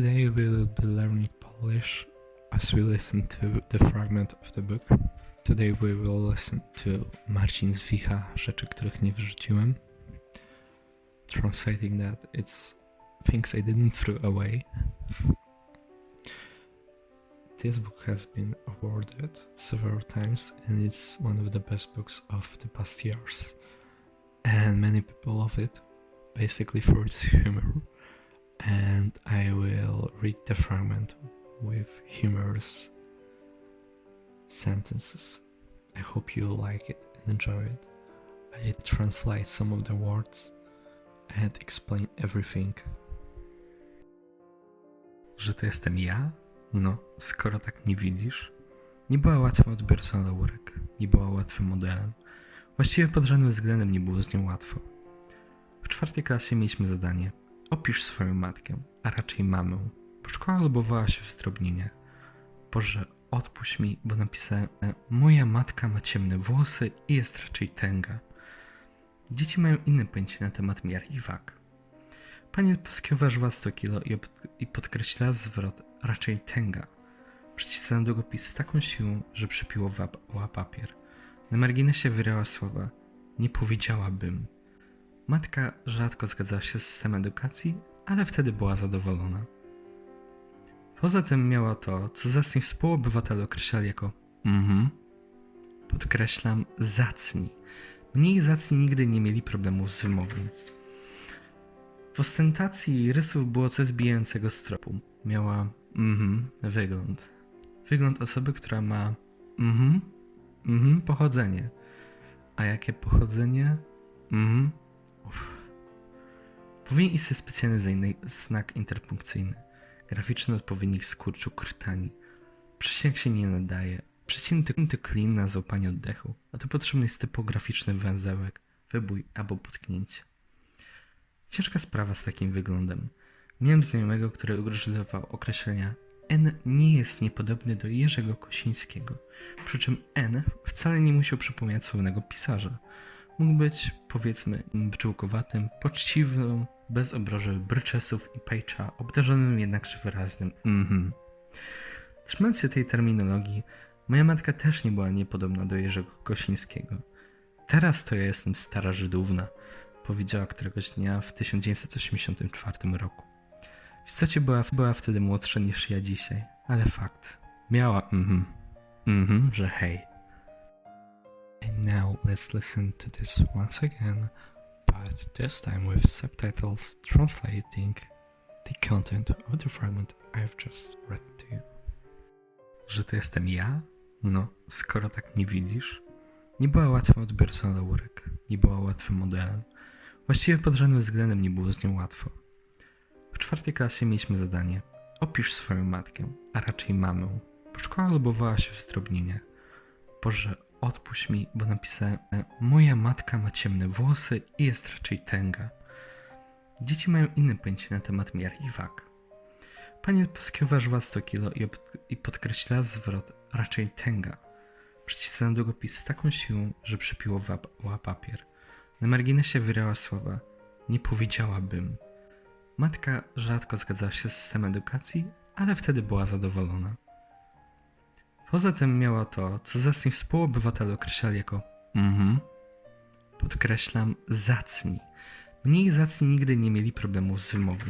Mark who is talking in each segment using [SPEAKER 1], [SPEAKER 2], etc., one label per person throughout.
[SPEAKER 1] Today we will be learning Polish as we listen to the fragment of the book. Today we will listen to Marcin Zwicha, rzeczy, których nie wyrzuciłem. Translating that, it's things I didn't throw away. This book has been awarded several times and it's one of the best books of the past years. And many people love it, basically for its humor. And I will read the fragment with humorous sentences. I hope you like it and enjoy it. I translate some of the words and explain everything. Że to jestem ja? No, skoro tak nie widzisz. Nie była łatwym odbiorcą laurek, nie była łatwym modelem. Właściwie pod żadnym względem nie było z nią łatwo. W czwartej klasie mieliśmy zadanie opisz swoją matkę, a raczej mamę, szkoła lubowała się w zdrobnieniach. Boże, odpuść mi, bo napisałem e, moja matka ma ciemne włosy i jest raczej tęga. Dzieci mają inne pojęcie na temat miar i wag. Pani Polskiego ważyła 100 kg i, i podkreślała zwrot raczej tęga. Przycisnęła długopis z taką siłą, że przypiłowała papier. Na marginesie wyrała słowa nie powiedziałabym. Matka rzadko zgadzała się z systemem edukacji, ale wtedy była zadowolona. Poza tym miała to, co zacni współobywatele określali jako mhm. Podkreślam, zacni. Mniej zacni nigdy nie mieli problemów z wymową. W ostentacji rysów było coś zbijającego z tropu. Miała mhm wygląd. Wygląd osoby, która ma mhm mhm pochodzenie. A jakie pochodzenie? Mhm. Powinien istnieć specjalny znak interpunkcyjny. Graficzny odpowiednik skurczu krtani. Przysięg się nie nadaje. Przecięty klin na załapanie oddechu, a tu potrzebny jest typograficzny węzełek, wybój albo potknięcie. Ciężka sprawa z takim wyglądem. Miałem znajomego, który używał określenia N nie jest niepodobny do Jerzego Kosińskiego, przy czym N wcale nie musiał przypominać słownego pisarza. Mógł być, powiedzmy, bczółkowatym, poczciwym, bez obroży bryczesów i pejcza, obdarzonym jednakże wyraznym mhm. Trzymając się tej terminologii, moja matka też nie była niepodobna do Jerzego Kosińskiego. Teraz to ja jestem stara Żydówna, powiedziała któregoś dnia w 1984 roku. W istocie była, była wtedy młodsza niż ja dzisiaj, ale fakt. Miała mhm, mhm, że hej. And now let's listen to this once again, but this time with subtitles translating the content of the fragment I've just read to you. Że to jestem ja? No, skoro tak nie widzisz. Nie była łatwym odbiorcą laurek, nie była łatwym modelem. Właściwie pod żadnym względem nie było z nią łatwo. W czwartej klasie mieliśmy zadanie opisz swoją matkę, a raczej mamę, bo szkoła lubowała się w zdrobnieniach. Boże, odpuść mi, bo napisałem e, moja matka ma ciemne włosy i jest raczej tęga. Dzieci mają inne pojęcie na temat miar i wag. Pani Polskiego ważyła 100 kg i, i podkreślała zwrot raczej tęga. Przycisnęła długopis z taką siłą, że przypiłowała papier. Na marginesie wyrała słowa nie powiedziałabym. Matka rzadko zgadzała się z systemem edukacji, ale wtedy była zadowolona. Poza tym miała to, co zacni współobywatele określali jako mhm. Podkreślam, zacni. Mniej zacni nigdy nie mieli problemów z wymową.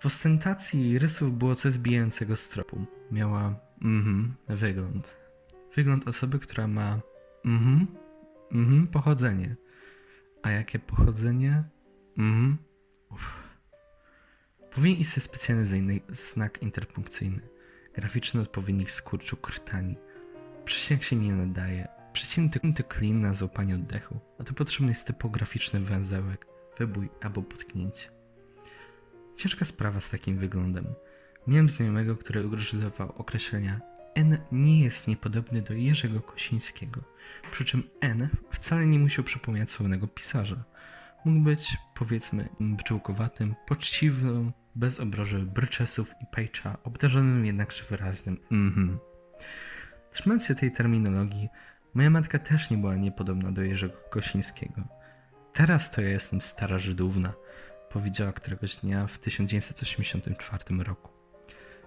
[SPEAKER 1] W ostentacji rysów było coś zbijającego z tropu. Miała mhm wygląd. Wygląd osoby, która ma mhm mhm pochodzenie. A jakie pochodzenie? Mhm Uff. Powinien istnieć specjalny znak interpunkcyjny. Graficzny odpowiednik skurczu krtani. Przysięg się nie nadaje. Przecięty klin na załapanie oddechu, a tu potrzebny jest typograficzny węzełek, wybój albo potknięcie. Ciężka sprawa z takim wyglądem. Miałem znajomego, który używał określenia N nie jest niepodobny do Jerzego Kosińskiego, przy czym N wcale nie musiał przypominać słownego pisarza. Mógł być, powiedzmy, bczółkowatym, poczciwym, bez obroży bryczesów i pejcza, obdarzonym jednakże wyraznym mhm. Trzymając się tej terminologii, moja matka też nie była niepodobna do Jerzego Kosińskiego. Teraz to ja jestem stara Żydówna, powiedziała któregoś dnia w 1984 roku.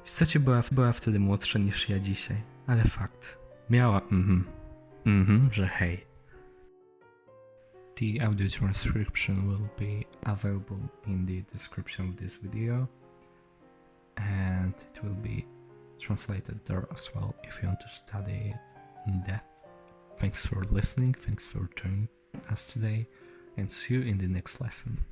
[SPEAKER 1] W istocie była, była wtedy młodsza niż ja dzisiaj, ale fakt. Miała mhm, mhm, że hej. The audio transcription will be available in the description of this video and it will be translated there as well if you want to study it in depth. Thanks for listening, thanks for joining us today, and see you in the next lesson.